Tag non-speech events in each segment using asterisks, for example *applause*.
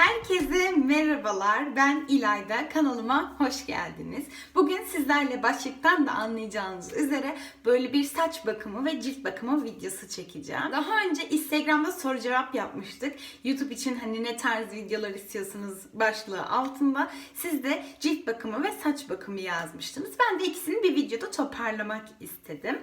Herkese merhabalar. Ben İlayda. Kanalıma hoş geldiniz. Bugün sizlerle başlıktan da anlayacağınız üzere böyle bir saç bakımı ve cilt bakımı videosu çekeceğim. Daha önce Instagram'da soru cevap yapmıştık. YouTube için hani ne tarz videolar istiyorsunuz başlığı altında. Siz de cilt bakımı ve saç bakımı yazmıştınız. Ben de ikisini bir videoda toparlamak istedim.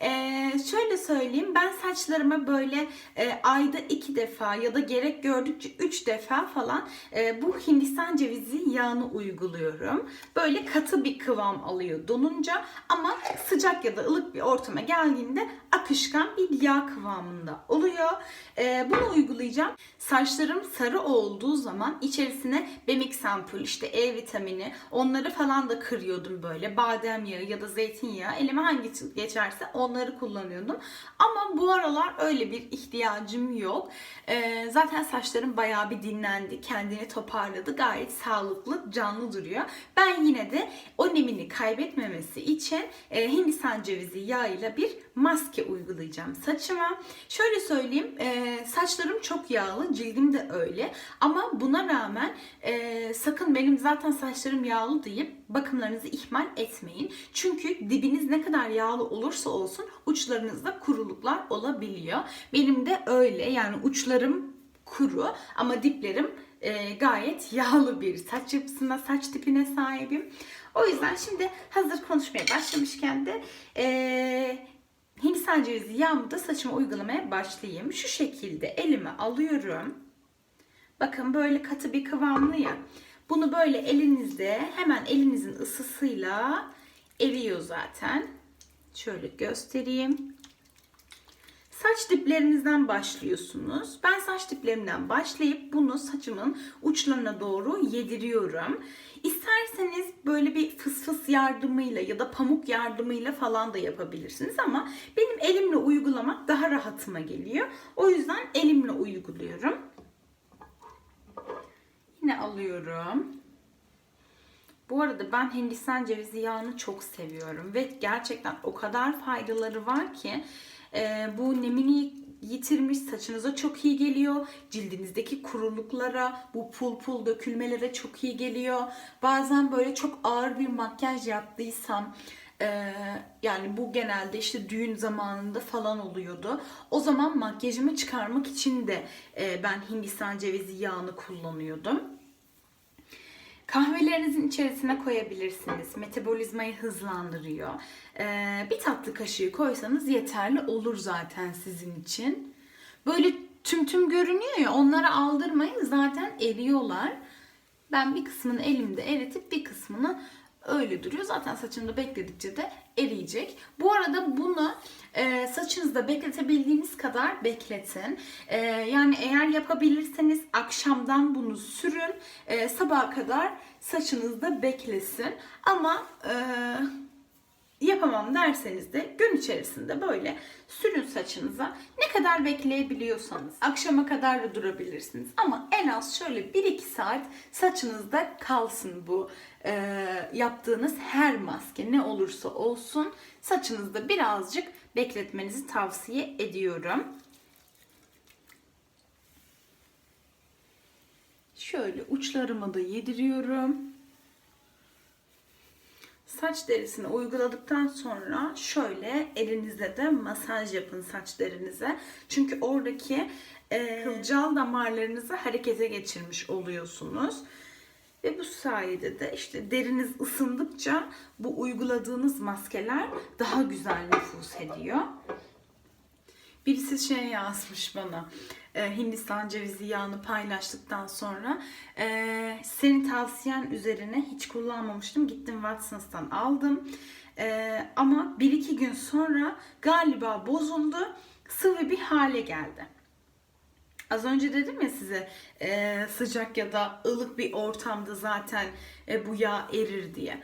Ee, şöyle söyleyeyim. Ben saçlarıma böyle e, ayda iki defa ya da gerek gördükçe üç defa falan e, bu Hindistan cevizi yağını uyguluyorum. Böyle katı bir kıvam alıyor donunca ama sıcak ya da ılık bir ortama geldiğinde akışkan bir yağ kıvamında oluyor. E, bunu uygulayacağım. Saçlarım sarı olduğu zaman içerisine Bemix ampul, işte E vitamini onları falan da kırıyordum böyle. Badem yağı ya da zeytinyağı elime hangisi geçerse onları kullanıyordum. Ama bu aralar öyle bir ihtiyacım yok. E, zaten saçlarım bayağı bir dinlendi. Kendini toparladı. Gayet sağlıklı, canlı duruyor. Ben yine de o nemini kaybetmemesi için e, Hindistan cevizi yağıyla bir maske uygulayacağım saçıma. Şöyle söyleyeyim, e, saçlarım çok yağlı, cildim de öyle. Ama buna rağmen e, sakın benim zaten saçlarım yağlı deyip bakımlarınızı ihmal etmeyin. Çünkü dibiniz ne kadar yağlı olursa olsun uçlarınızda kuruluklar olabiliyor. Benim de öyle yani uçlarım kuru ama diplerim e, gayet yağlı bir saç yapısına, saç tipine sahibim. O yüzden şimdi hazır konuşmaya başlamışken de e, Hindistan cevizi yağımı da saçıma uygulamaya başlayayım. Şu şekilde elime alıyorum. Bakın böyle katı bir kıvamlı ya. Bunu böyle elinizde hemen elinizin ısısıyla eriyor zaten. Şöyle göstereyim. Saç diplerinizden başlıyorsunuz. Ben saç diplerimden başlayıp bunu saçımın uçlarına doğru yediriyorum. İsterseniz böyle bir fıs fıs yardımıyla ya da pamuk yardımıyla falan da yapabilirsiniz ama benim elimle uygulamak daha rahatıma geliyor. O yüzden elimle uyguluyorum. Yine alıyorum. Bu arada ben Hindistan cevizi yağını çok seviyorum ve gerçekten o kadar faydaları var ki e, bu nemini yitirmiş saçınıza çok iyi geliyor. Cildinizdeki kuruluklara, bu pul pul dökülmelere çok iyi geliyor. Bazen böyle çok ağır bir makyaj yaptıysam e, yani bu genelde işte düğün zamanında falan oluyordu. O zaman makyajımı çıkarmak için de e, ben Hindistan cevizi yağını kullanıyordum. Kahvelerinizin içerisine koyabilirsiniz. Metabolizmayı hızlandırıyor. Ee, bir tatlı kaşığı koysanız yeterli olur zaten sizin için. Böyle tüm tüm görünüyor ya onları aldırmayın zaten eriyorlar. Ben bir kısmını elimde eritip bir kısmını öyle duruyor. Zaten saçımda bekledikçe de eriyecek. Bu arada bunu e, saçınızda bekletebildiğiniz kadar bekletin. E, yani eğer yapabilirseniz akşamdan bunu sürün. E, sabaha kadar saçınızda beklesin. Ama e, yapamam derseniz de gün içerisinde böyle sürün saçınıza. Ne kadar bekleyebiliyorsanız akşama kadar da durabilirsiniz. Ama en az şöyle 1-2 saat saçınızda kalsın bu e, yaptığınız her maske ne olursa olsun saçınızda birazcık bekletmenizi tavsiye ediyorum. Şöyle uçlarıma da yediriyorum. Saç derisini uyguladıktan sonra şöyle elinizle de masaj yapın saç derinize. Çünkü oradaki e, kılcal damarlarınızı harekete geçirmiş oluyorsunuz. Ve bu sayede de işte deriniz ısındıkça bu uyguladığınız maskeler daha güzel nüfuz ediyor. Birisi şey yazmış bana. e, Hindistan cevizi yağını paylaştıktan sonra e, senin tavsiyen üzerine hiç kullanmamıştım. Gittim Watsons'tan aldım. E, ama bir iki gün sonra galiba bozuldu. Sıvı bir hale geldi. Az önce dedim ya size e, sıcak ya da ılık bir ortamda zaten e, bu yağ erir diye.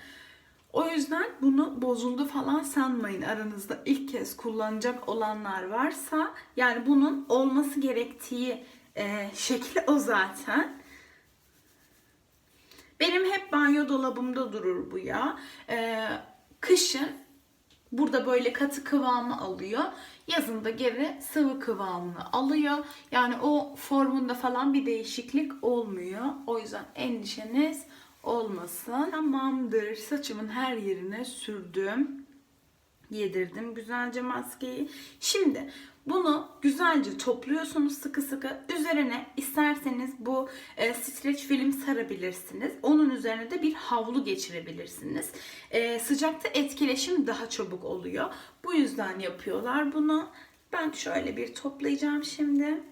O yüzden bunu bozuldu falan sanmayın aranızda ilk kez kullanacak olanlar varsa yani bunun olması gerektiği e, şekli o zaten. Benim hep banyo dolabımda durur bu yağ. E, kışın Burada böyle katı kıvamı alıyor. Yazında geri sıvı kıvamını alıyor. Yani o formunda falan bir değişiklik olmuyor. O yüzden endişeniz olmasın. Tamamdır. Saçımın her yerine sürdüm. Yedirdim güzelce maskeyi. Şimdi bunu güzelce topluyorsunuz sıkı sıkı. Üzerine isterseniz bu e, streç film sarabilirsiniz. Onun üzerine de bir havlu geçirebilirsiniz. E, sıcakta etkileşim daha çabuk oluyor. Bu yüzden yapıyorlar bunu. Ben şöyle bir toplayacağım şimdi.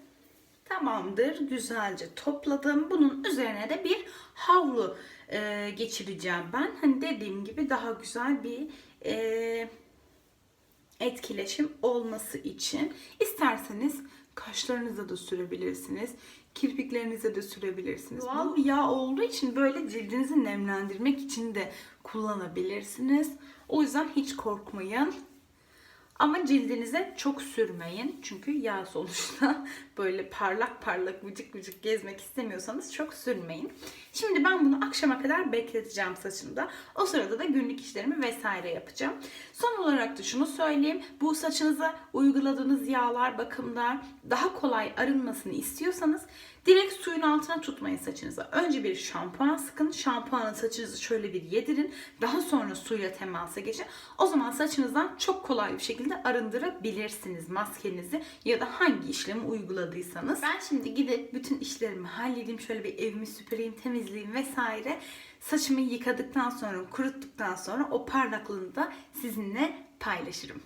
Tamamdır. Güzelce topladım. Bunun üzerine de bir havlu e, geçireceğim ben. Hani dediğim gibi daha güzel bir e, etkileşim olması için isterseniz kaşlarınıza da sürebilirsiniz. Kirpiklerinize de sürebilirsiniz. Doğal bir yağ olduğu için böyle cildinizi nemlendirmek için de kullanabilirsiniz. O yüzden hiç korkmayın. Ama cildinize çok sürmeyin. Çünkü yağ sonuçta *laughs* böyle parlak parlak vıcık vıcık gezmek istemiyorsanız çok sürmeyin. Şimdi ben bunu akşama kadar bekleteceğim saçımda. O sırada da günlük işlerimi vesaire yapacağım. Son olarak da şunu söyleyeyim. Bu saçınıza uyguladığınız yağlar, bakımlar daha kolay arınmasını istiyorsanız direkt suyun altına tutmayın saçınıza. Önce bir şampuan sıkın. Şampuanı saçınızı şöyle bir yedirin. Daha sonra suyla temasa geçin. O zaman saçınızdan çok kolay bir şekilde arındırabilirsiniz maskenizi ya da hangi işlemi uyguladıysanız. Ben şimdi gidip bütün işlerimi halledeyim. Şöyle bir evimi süpüreyim, temizleyeyim vesaire. Saçımı yıkadıktan sonra, kuruttuktan sonra o parlaklığını da sizinle paylaşırım.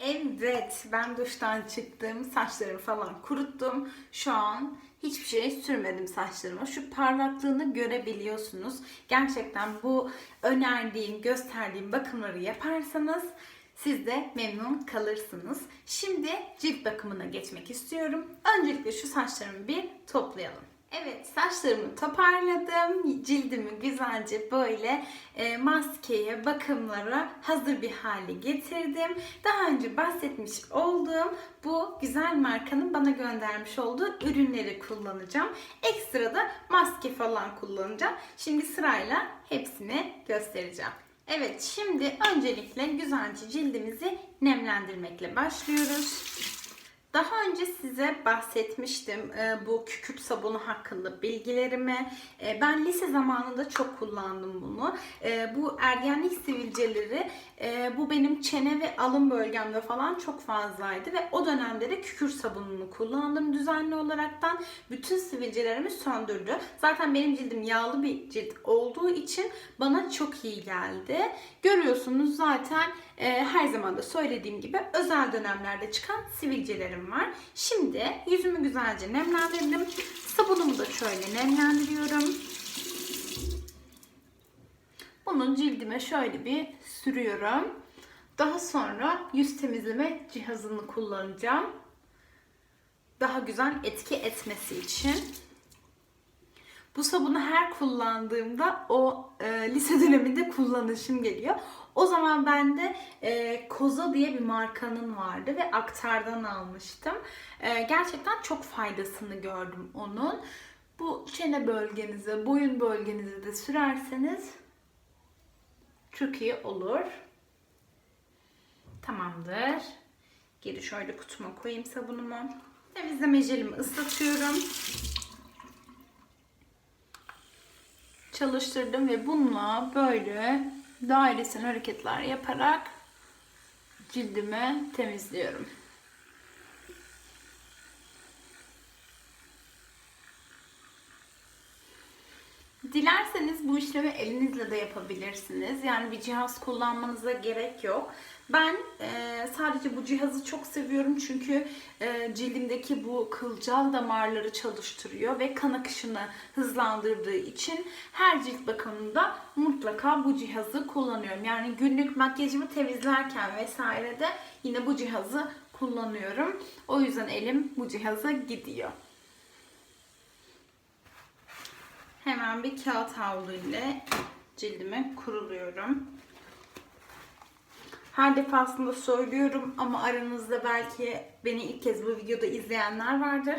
Evet, ben duştan çıktım. Saçlarımı falan kuruttum. Şu an hiçbir şey sürmedim saçlarıma. Şu parlaklığını görebiliyorsunuz. Gerçekten bu önerdiğim, gösterdiğim bakımları yaparsanız siz de memnun kalırsınız. Şimdi cilt bakımına geçmek istiyorum. Öncelikle şu saçlarımı bir toplayalım. Evet saçlarımı toparladım. Cildimi güzelce böyle e, maskeye, bakımlara hazır bir hale getirdim. Daha önce bahsetmiş olduğum bu güzel markanın bana göndermiş olduğu ürünleri kullanacağım. Ekstra da maske falan kullanacağım. Şimdi sırayla hepsini göstereceğim. Evet şimdi öncelikle güzelce cildimizi nemlendirmekle başlıyoruz. Daha önce size bahsetmiştim e, bu kükürt sabunu hakkında bilgilerimi. E, ben lise zamanında çok kullandım bunu. E, bu ergenlik sivilceleri bu benim çene ve alın bölgemde falan çok fazlaydı ve o dönemde de kükürt sabununu kullandım düzenli olaraktan. Bütün sivilcelerimi söndürdü. Zaten benim cildim yağlı bir cilt olduğu için bana çok iyi geldi. Görüyorsunuz zaten e, her zaman da söylediğim gibi özel dönemlerde çıkan sivilcelerim var. Şimdi yüzümü güzelce nemlendirdim. Sabunumu da şöyle nemlendiriyorum. Bunu cildime şöyle bir sürüyorum. Daha sonra yüz temizleme cihazını kullanacağım. Daha güzel etki etmesi için. Bu sabunu her kullandığımda o e, lise döneminde kullanışım geliyor. O zaman bende e, Koza diye bir markanın vardı ve aktardan almıştım. E, gerçekten çok faydasını gördüm onun. Bu çene bölgenize, boyun bölgenize de sürerseniz çok iyi olur. Tamamdır. Geri şöyle kutuma koyayım sabunumu. Temizleme jelimi ıslatıyorum. Çalıştırdım ve bununla böyle dairesel hareketler yaparak cildimi temizliyorum. Dilerseniz bu işlemi elinizle de yapabilirsiniz. Yani bir cihaz kullanmanıza gerek yok. Ben e, sadece bu cihazı çok seviyorum çünkü e, cildimdeki bu kılcal damarları çalıştırıyor ve kan akışını hızlandırdığı için her cilt bakımında mutlaka bu cihazı kullanıyorum. Yani günlük makyajımı temizlerken vesaire de yine bu cihazı kullanıyorum. O yüzden elim bu cihaza gidiyor. Hemen bir kağıt havlu ile cildimi kuruluyorum. Her defasında söylüyorum ama aranızda belki beni ilk kez bu videoda izleyenler vardır.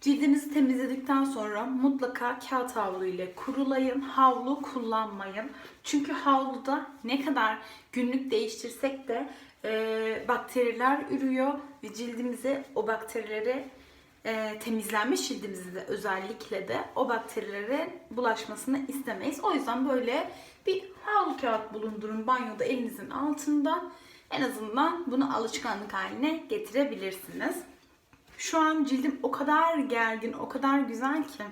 Cildinizi temizledikten sonra mutlaka kağıt havlu ile kurulayın. Havlu kullanmayın. Çünkü havluda ne kadar günlük değiştirsek de e, bakteriler ürüyor ve cildimize o bakterileri e, temizlenmiş cildimizde de özellikle de o bakterilerin bulaşmasını istemeyiz. O yüzden böyle bir havlu kağıt bulundurun banyoda elinizin altında. En azından bunu alışkanlık haline getirebilirsiniz. Şu an cildim o kadar gergin, o kadar güzel ki.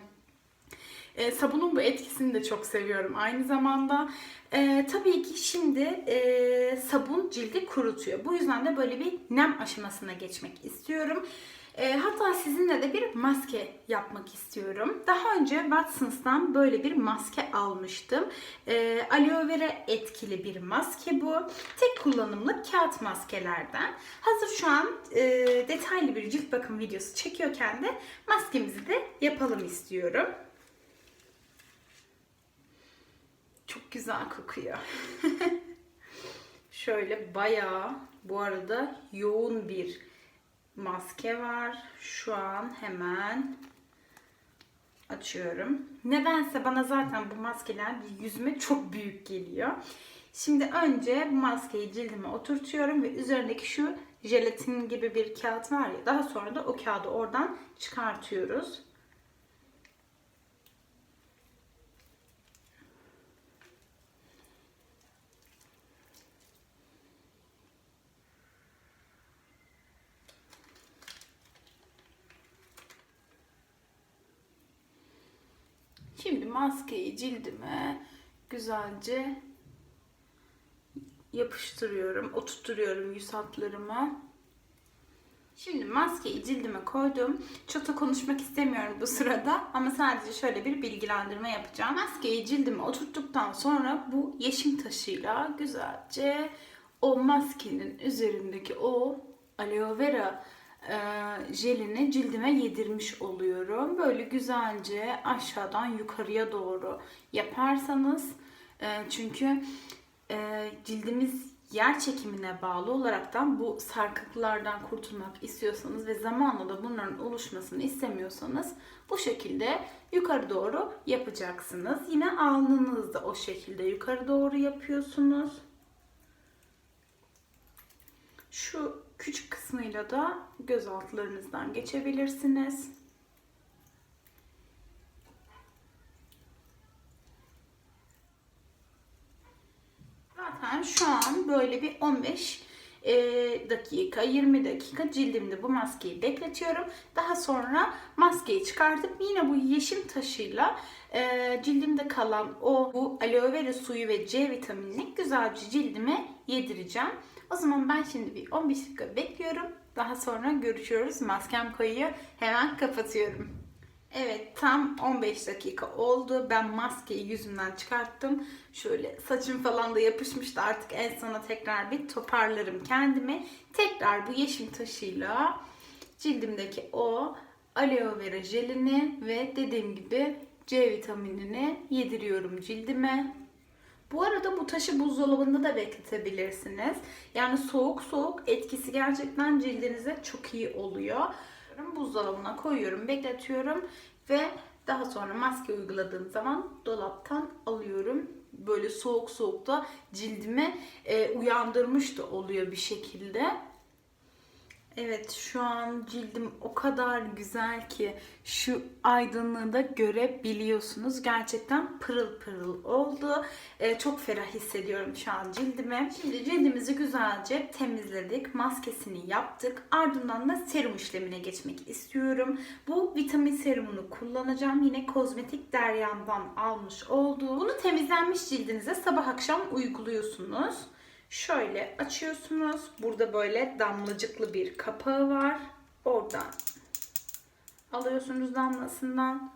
E, sabunun bu etkisini de çok seviyorum aynı zamanda. E, tabii ki şimdi e, sabun cildi kurutuyor. Bu yüzden de böyle bir nem aşamasına geçmek istiyorum. E, hatta sizinle de bir maske yapmak istiyorum. Daha önce Watsons'tan böyle bir maske almıştım. E, aloe vera etkili bir maske bu. Tek kullanımlık kağıt maskelerden. Hazır şu an e, detaylı bir cilt bakım videosu çekiyorken de maskemizi de yapalım istiyorum. Çok güzel kokuyor. *laughs* Şöyle bayağı bu arada yoğun bir maske var. Şu an hemen açıyorum. Nedense bana zaten bu maskeler yüzüme çok büyük geliyor. Şimdi önce bu maskeyi cildime oturtuyorum ve üzerindeki şu jelatin gibi bir kağıt var ya daha sonra da o kağıdı oradan çıkartıyoruz. Şimdi maskeyi cildime güzelce yapıştırıyorum, oturtuyorum yüz hatlarıma. Şimdi maskeyi cildime koydum. Çok da konuşmak istemiyorum bu sırada ama sadece şöyle bir bilgilendirme yapacağım. Maskeyi cildime oturttuktan sonra bu yeşim taşıyla güzelce o maskenin üzerindeki o aloe vera jelini cildime yedirmiş oluyorum. Böyle güzelce aşağıdan yukarıya doğru yaparsanız e, çünkü e, cildimiz yer çekimine bağlı olaraktan bu sarkıklardan kurtulmak istiyorsanız ve zamanla da bunların oluşmasını istemiyorsanız bu şekilde yukarı doğru yapacaksınız. Yine alnınızda o şekilde yukarı doğru yapıyorsunuz. Şu küçük kısmıyla da göz altlarınızdan geçebilirsiniz. Zaten şu an böyle bir 15 e, dakika, 20 dakika cildimde bu maskeyi bekletiyorum. Daha sonra maskeyi çıkartıp yine bu yeşim taşıyla e, cildimde kalan o bu aloe vera suyu ve C vitaminini güzelce cildime yedireceğim. O zaman ben şimdi bir 15 dakika bekliyorum. Daha sonra görüşüyoruz. Maskem koyuyor. Hemen kapatıyorum. Evet tam 15 dakika oldu. Ben maskeyi yüzümden çıkarttım. Şöyle saçım falan da yapışmıştı. Artık en sona tekrar bir toparlarım kendimi. Tekrar bu yeşim taşıyla cildimdeki o aloe vera jelini ve dediğim gibi C vitaminini yediriyorum cildime. Bu arada bu taşı buzdolabında da bekletebilirsiniz. Yani soğuk soğuk etkisi gerçekten cildinize çok iyi oluyor. Buzdolabına koyuyorum, bekletiyorum ve daha sonra maske uyguladığım zaman dolaptan alıyorum. Böyle soğuk soğuk da cildime e, uyandırmış da oluyor bir şekilde. Evet şu an cildim o kadar güzel ki şu aydınlığı da görebiliyorsunuz. Gerçekten pırıl pırıl oldu. Ee, çok ferah hissediyorum şu an cildime. Şimdi cildimizi güzelce temizledik. Maskesini yaptık. Ardından da serum işlemine geçmek istiyorum. Bu vitamin serumunu kullanacağım. Yine kozmetik deryamdan almış olduğum. Bunu temizlenmiş cildinize sabah akşam uyguluyorsunuz. Şöyle açıyorsunuz. Burada böyle damlacıklı bir kapağı var. Oradan alıyorsunuz damlasından.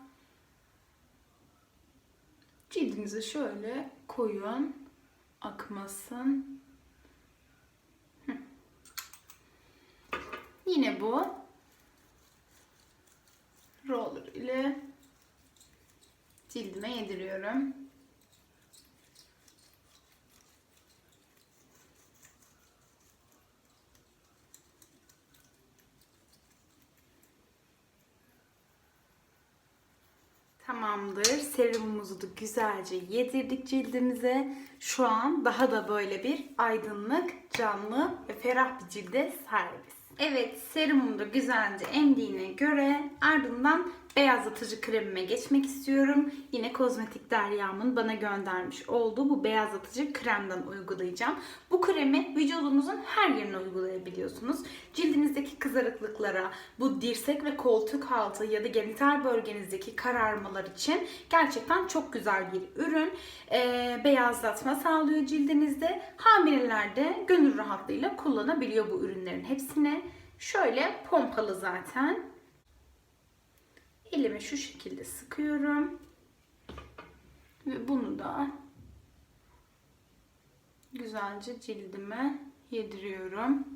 Cildinize şöyle koyun. Akmasın. Yine bu roller ile cildime yediriyorum. Tamamdır. Serumumuzu da güzelce yedirdik cildimize. Şu an daha da böyle bir aydınlık, canlı ve ferah bir cilde sahibiz. Evet, serumum da güzelce emdiğine göre ardından beyazlatıcı kremime geçmek istiyorum. Yine kozmetik deryamın bana göndermiş olduğu bu beyazlatıcı kremden uygulayacağım. Bu kremi vücudunuzun her yerine uygulayabiliyorsunuz. Cildinizdeki kızarıklıklara, bu dirsek ve koltuk altı ya da genital bölgenizdeki kararmalar için gerçekten çok güzel bir ürün. Ee, beyazlatma sağlıyor cildinizde. Hamileler de gönül rahatlığıyla kullanabiliyor bu ürünlerin hepsini. Şöyle pompalı zaten. Elimi şu şekilde sıkıyorum. Ve bunu da güzelce cildime yediriyorum.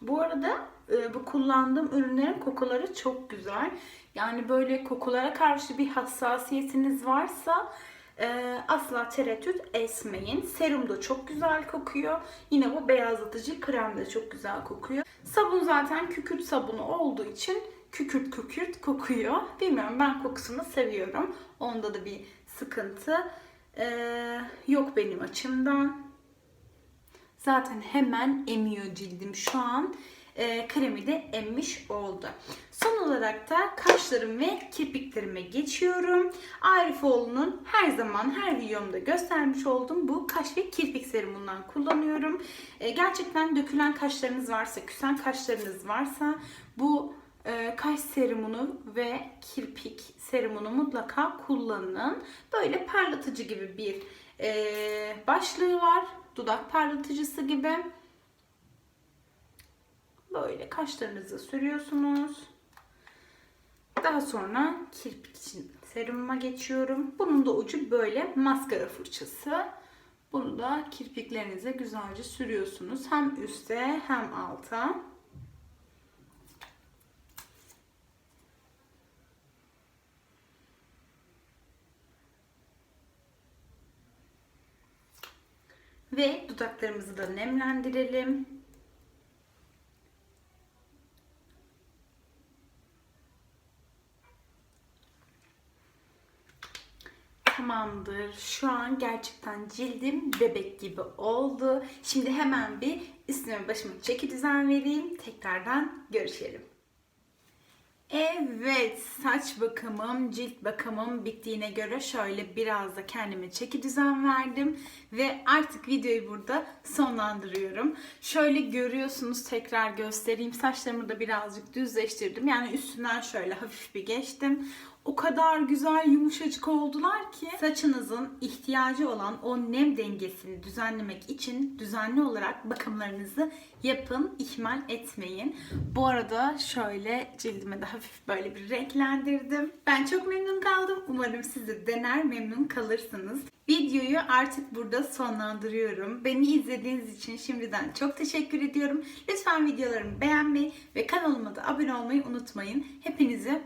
Bu arada e, bu kullandığım ürünlerin kokuları çok güzel. Yani böyle kokulara karşı bir hassasiyetiniz varsa e, asla tereddüt etmeyin. Serum da çok güzel kokuyor. Yine bu beyazlatıcı krem de çok güzel kokuyor. Sabun zaten kükürt sabunu olduğu için kükürt kükürt kokuyor. Bilmiyorum ben kokusunu seviyorum. Onda da bir sıkıntı e, yok benim açımdan. Zaten hemen emiyor cildim şu an. E, kremi de emmiş oldu. Son olarak da kaşlarım ve kirpiklerime geçiyorum. Arifoğlu'nun her zaman her videomda göstermiş olduğum bu kaş ve kirpik serumundan kullanıyorum. E, gerçekten dökülen kaşlarınız varsa, küsen kaşlarınız varsa bu e, kaş serumunu ve kirpik serumunu mutlaka kullanın. Böyle parlatıcı gibi bir e, başlığı var. Dudak parlatıcısı gibi. Böyle kaşlarınızı sürüyorsunuz. Daha sonra kirpik için serumuma geçiyorum. Bunun da ucu böyle maskara fırçası. Bunu da kirpiklerinize güzelce sürüyorsunuz. Hem üste hem alta. Ve dudaklarımızı da nemlendirelim. Tamamdır. Şu an gerçekten cildim bebek gibi oldu. Şimdi hemen bir üstüme başıma çeki düzen vereyim. Tekrardan görüşelim. Evet, saç bakımım, cilt bakımım bittiğine göre şöyle biraz da kendime çeki düzen verdim ve artık videoyu burada sonlandırıyorum. Şöyle görüyorsunuz tekrar göstereyim. Saçlarımı da birazcık düzleştirdim. Yani üstünden şöyle hafif bir geçtim. O kadar güzel yumuşacık oldular ki saçınızın ihtiyacı olan o nem dengesini düzenlemek için düzenli olarak bakımlarınızı yapın, ihmal etmeyin. Bu arada şöyle cildime de hafif böyle bir renklendirdim. Ben çok memnun kaldım. Umarım siz de dener memnun kalırsınız. Videoyu artık burada sonlandırıyorum. Beni izlediğiniz için şimdiden çok teşekkür ediyorum. Lütfen videolarımı beğenmeyi ve kanalıma da abone olmayı unutmayın. Hepinizi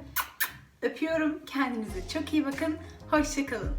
Öpüyorum. Kendinize çok iyi bakın. Hoşçakalın.